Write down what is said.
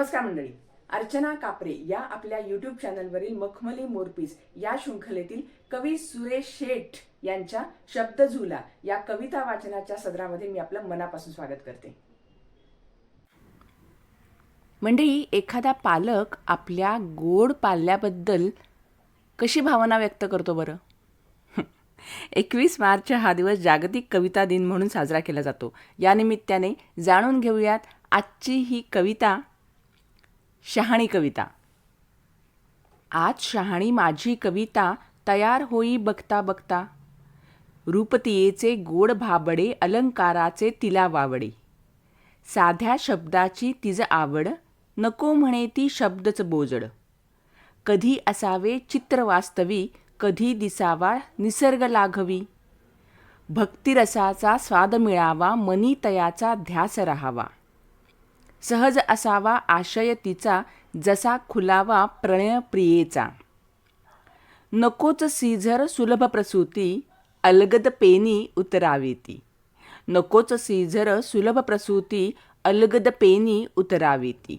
नमस्कार मंडळी. अर्चना कापरे या आपल्या युट्यूब चॅनलवरील मखमली मोरपीस या शृंखलेतील कवी सुरेश शेठ यांच्या शब्दझुला या कविता वाचनाच्या सदरामध्ये मी आपलं मनापासून स्वागत करते. मंडळी एखादा पालक आपल्या गोड पाल्याबद्दल कशी भावना व्यक्त करतो बरं? एकवीस मार्च हा दिवस जागतिक कविता दिन म्हणून साजरा केला जातो. या निमित्ताने जाणून घेऊयात आजची ही कविता शहाणी कविता. आज शहाणी माझी कविता तयार होई बघता बघता. रूपतियेचे गोड भाबडे अलंकाराचे तिला वावडे. साध्या शब्दाची तिज आवड नको म्हणे ती शब्दच बोजड. कधी असावे चित्र वास्तवी कधी दिसावा निसर्ग लाघवी. भक्तिरसाचा स्वाद मिळावा मनी तयाचा ध्यास राहावा. सहज असावा आशय तिचा जसा खुलावा प्रणय प्रियेचा नकोच सीझर सुलभ प्रसूती अलगद पेनी उतरावी ती नकोच सीझर सुलभ प्रसूती अलगद पेनी उतरावी ती